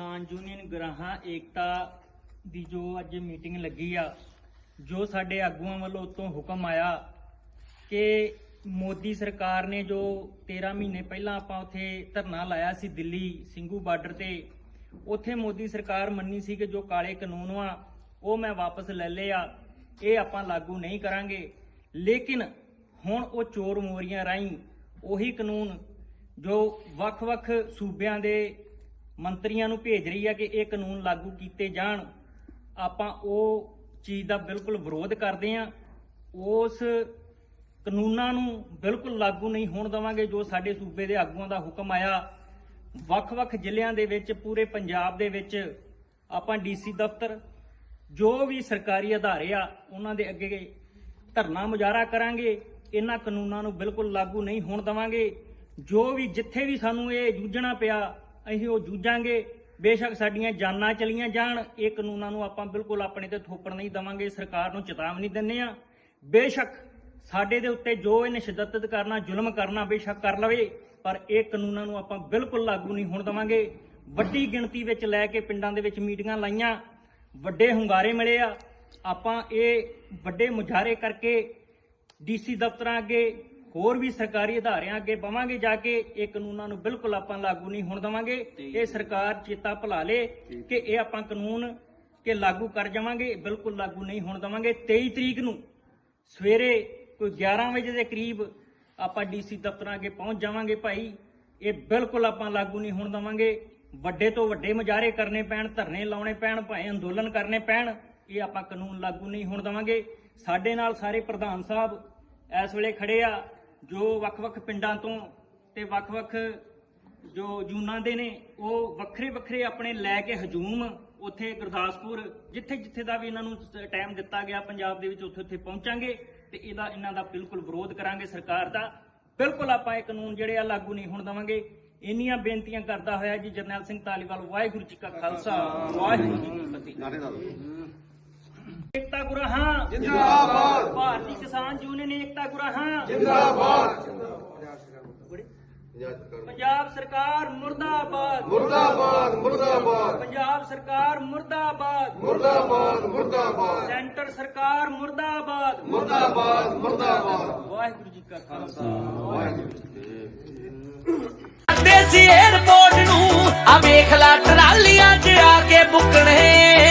ਕਿਸਾਨ ਯੂਨੀਅਨ ਗ੍ਰਾਹਾਂ ਏਕਤਾ ਦੀ ਜੋ ਅੱਜ ਮੀਟਿੰਗ ਲੱਗੀ ਆ, ਜੋ ਸਾਡੇ ਆਗੂਆਂ ਵੱਲੋਂ ਉਤੋਂ ਹੁਕਮ ਆਇਆ ਕਿ ਮੋਦੀ ਸਰਕਾਰ ਨੇ ਜੋ 13 ਮਹੀਨੇ ਪਹਿਲਾਂ ਆਪਾਂ ਉੱਥੇ ਧਰਨਾ ਲਾਇਆ ਸੀ ਦਿੱਲੀ ਸਿੰਘੂ ਬਾਰਡਰ ਤੇ, ਉੱਥੇ ਮੋਦੀ ਸਰਕਾਰ ਮੰਨੀ ਸੀ ਕਿ ਜੋ ਕਾਲੇ ਕਾਨੂੰਨ ਆ, ਉਹ ਮੈਂ ਵਾਪਸ ਲੈ ਲਏ ਆ, ਇਹ ਆਪਾਂ ਲਾਗੂ ਨਹੀਂ ਕਰਾਂਗੇ। ਲੇਕਿਨ ਹੁਣ ਉਹ ਚੋਰ ਮੋਰੀਆਂ ਰਾਹੀਂ ਉਹੀ ਕਾਨੂੰਨ ਜੋ ਵੱਖ-ਵੱਖ ਸੂਬਿਆਂ ਦੇ ਮੰਤਰੀਆਂ ਨੂੰ ਭੇਜ ਰਹੀ ਆ ਕਿ ਇਹ ਕਾਨੂੰਨ ਲਾਗੂ ਕੀਤੇ ਜਾਣ। ਆਪਾਂ ਉਹ ਚੀਜ਼ ਦਾ ਬਿਲਕੁਲ ਵਿਰੋਧ ਕਰਦੇ ਹਾਂ ਉਸ ਕਾਨੂੰਨਾਂ ਨੂੰ ਬਿਲਕੁਲ ਲਾਗੂ ਨਹੀਂ ਹੋਣ ਦੇਵਾਂਗੇ ਜੋ ਸਾਡੇ ਸੂਬੇ ਦੇ ਆਗੂਆਂ ਦਾ ਹੁਕਮ ਆਇਆ। ਵੱਖ-ਵੱਖ ਜ਼ਿਲ੍ਹਿਆਂ ਦੇ ਵਿੱਚ, ਪੂਰੇ ਪੰਜਾਬ ਦੇ ਵਿੱਚ ਆਪਾਂ ਡੀਸੀ ਦਫ਼ਤਰ, ਜੋ ਵੀ ਸਰਕਾਰੀ ਅਦਾਰੇ ਆ, ਉਹਨਾਂ ਦੇ ਅੱਗੇ ਧਰਨਾ ਮੁਜ਼ਾਹਰਾ ਕਰਾਂਗੇ। ਇਹਨਾਂ ਕਾਨੂੰਨਾਂ ਨੂੰ ਬਿਲਕੁਲ ਲਾਗੂ ਨਹੀਂ ਹੋਣ ਦੇਵਾਂਗੇ। ਜੋ ਵੀ, ਜਿੱਥੇ ਵੀ ਸਾਨੂੰ ਇਹ ਜੂਝਣਾ ਪਿਆ ਅਸੀਂ ਉਹ ਜੂਝਾਂਗੇ। ਬੇਸ਼ੱਕ ਸਾਡੀਆਂ ਜਾਨਾਂ ਚਲੀਆਂ ਜਾਣ। ਇਹ ਕਾਨੂੰਨਾਂ ਨੂੰ ਆਪਾਂ ਬਿਲਕੁਲ ਆਪਣੇ ਤੇ ਥੋਪਣ ਨਹੀਂ ਦੇਵਾਂਗੇ। ਸਰਕਾਰ ਨੂੰ ਚੇਤਾਵਨੀ ਦਿੰਦੇ ਆ ਬੇਸ਼ੱਕ ਸਾਡੇ ਦੇ ਉੱਤੇ ਜੋ ਇਹਨੇ ਸ਼ਿੱਦਤ ਕਰਨਾ, ਜ਼ੁਲਮ ਕਰਨਾ, ਬੇਸ਼ੱਕ ਕਰ ਲਵੇ, ਪਰ ਇਹ ਕਾਨੂੰਨਾਂ ਨੂੰ ਆਪਾਂ ਬਿਲਕੁਲ ਲਾਗੂ ਨਹੀਂ ਹੋਣ ਦੇਵਾਂਗੇ। ਵੱਡੀ ਗਿਣਤੀ ਵਿੱਚ ਲੈ ਕੇ ਪਿੰਡਾਂ ਦੇ ਵਿੱਚ ਮੀਟਿੰਗਾਂ ਲਾਈਆਂ। ਵੱਡੇ ਹੁੰਗਾਰੇ ਮਿਲੇ ਆ। ਆਪਾਂ ਇਹ ਵੱਡੇ ਮੁਜ਼ਾਹਰੇ ਕਰਕੇ ਡੀਸੀ ਦਫ਼ਤਰਾਂ ਅੱਗੇ ਹੋਰ ਵੀ ਸਰਕਾਰੀ ਅਦਾਰਿਆਂ ਅੱਗੇ ਬਵਾਂਗੇ ਜਾ ਕੇ ਇਹ ਕਾਨੂੰਨਾਂ ਨੂੰ ਬਿਲਕੁਲ ਆਪਾਂ ਲਾਗੂ ਨਹੀਂ ਹੋਣ ਦੇਵਾਂਗੇ। ਇਹ ਸਰਕਾਰ ਚੇਤਾ ਭੁਲਾ ਲੇ ਕਿ ਇਹ ਆਪਾਂ ਕਾਨੂੰਨ ਕਿ ਲਾਗੂ ਕਰ ਜਾਵਾਂਗੇ ਬਿਲਕੁਲ ਲਾਗੂ ਨਹੀਂ ਹੋਣ ਦੇਵਾਂਗੇ। 23 ਤਰੀਕ ਨੂੰ ਸਵੇਰੇ ਕੋਈ 11 ਵਜੇ ਦੇ ਕਰੀਬ ਆਪਾਂ ਡੀਸੀ ਦਫ਼ਤਰਾਂ ਅੱਗੇ ਪਹੁੰਚ ਜਾਵਾਂਗੇ ਭਾਈ। ਇਹ ਬਿਲਕੁਲ ਆਪਾਂ ਲਾਗੂ ਨਹੀਂ ਹੋਣ ਦੇਵਾਂਗੇ। ਵੱਡੇ ਤੋਂ ਵੱਡੇ ਮੁਜ਼ਾਹਰੇ ਕਰਨੇ ਪੈਣ ਧਰਨੇ ਲਾਉਣੇ ਪੈਣ ਭਾਵੇਂ ਅੰਦੋਲਨ ਕਰਨੇ ਪੈਣ ਇਹ ਆਪਾਂ ਕਾਨੂੰਨ ਲਾਗੂ ਨਹੀਂ ਹੋਣ ਦੇਵਾਂਗੇ। ਸਾਡੇ ਨਾਲ ਸਾਰੇ ਪ੍ਰਧਾਨ ਸਾਹਿਬ ਇਸ ਵੇਲੇ ਖੜੇ ਆ। ਜੋ ਵੱਖ-ਵੱਖ ਪਿੰਡਾਂ ਤੋਂ ਤੇ ਵੱਖ-ਵੱਖ ਜੋ ਜੂਨਾਂ ਦੇ ਨੇ, ਉਹ ਵੱਖਰੇ ਵੱਖਰੇ ਆਪਣੇ ਲੈ ਕੇ ਹਜੂਮ ਉੱਥੇ ਗੁਰਦਾਸਪੁਰ ਜਿੱਥੇ ਜਿੱਥੇ ਦਾ ਵੀ ਇਹਨਾਂ ਨੂੰ ਟਾਈਮ ਦਿੱਤਾ ਗਿਆ ਪੰਜਾਬ ਦੇ ਵਿੱਚ ਉੱਥੇ ਉੱਥੇ ਪਹੁੰਚਾਂਗੇ ਤੇ ਇਹਦਾ, ਇਹਨਾਂ ਦਾ ਬਿਲਕੁਲ ਵਿਰੋਧ ਕਰਾਂਗੇ ਸਰਕਾਰ ਦਾ। ਬਿਲਕੁਲ ਆਪਾਂ ਇਹ ਕਾਨੂੰਨ ਜਿਹੜੇ ਆ ਲਾਗੂ ਨਹੀਂ ਹੋਣ ਦੇਵਾਂਗੇ। ਇੰਨੀਆਂ ਬੇਨਤੀਆਂ ਕਰਦਾ ਹੋਇਆ ਜੀ ਜਰਨੈਲ ਸਿੰਘ ਤਾਲੀਵਾਲ ਵਾਹਿਗੁਰੂ ਜੀ ਕਾ ਖਾਲਸਾ, ਵਾਹਿਗੁਰੂ ਜੀ ਕੀ ਫਤਿਹ। ਏਕਤਾ ਗੁਰਾਹਾਂ। ਜਿੰਦਾਬਾਦ। ਭਾਰਤੀ ਕਿਸਾਨ ਯੂਨੀਅਨ ਏਕਤਾ ਗੁਰਾਹਾਂ। ਜਿੰਦਾਬਾਦ। ਪੰਜਾਬ ਸਰਕਾਰ ਮੁਰਦਾਬਾਦ। ਮੁਰਦਾਬਾਦ ਮੁਰਦਾਬਾਦ। ਪੰਜਾਬ ਸਰਕਾਰ ਮੁਰਦਾਬਾਦ। ਮੁਰਦਾਬਾਦ ਮੁਰਦਾਬਾਦ। ਸੈਂਟਰ ਸਰਕਾਰ ਮੁਰਦਾਬਾਦ। ਮੁਰਦਾਬਾਦ ਮੁਰਦਾਬਾਦ। ਵਾਹਿਗੁਰੂ ਜੀ ਕਾ ਖਾਲਸਾ। ਦੇਸੀ 에어ਪੋਰਟ ਨੂੰ ਆ ਵੇਖ ਲੈ ਟਰਾਲੀਆਂ 'ਚ ਆ ਕੇ ਬੁੱਕਣੇ।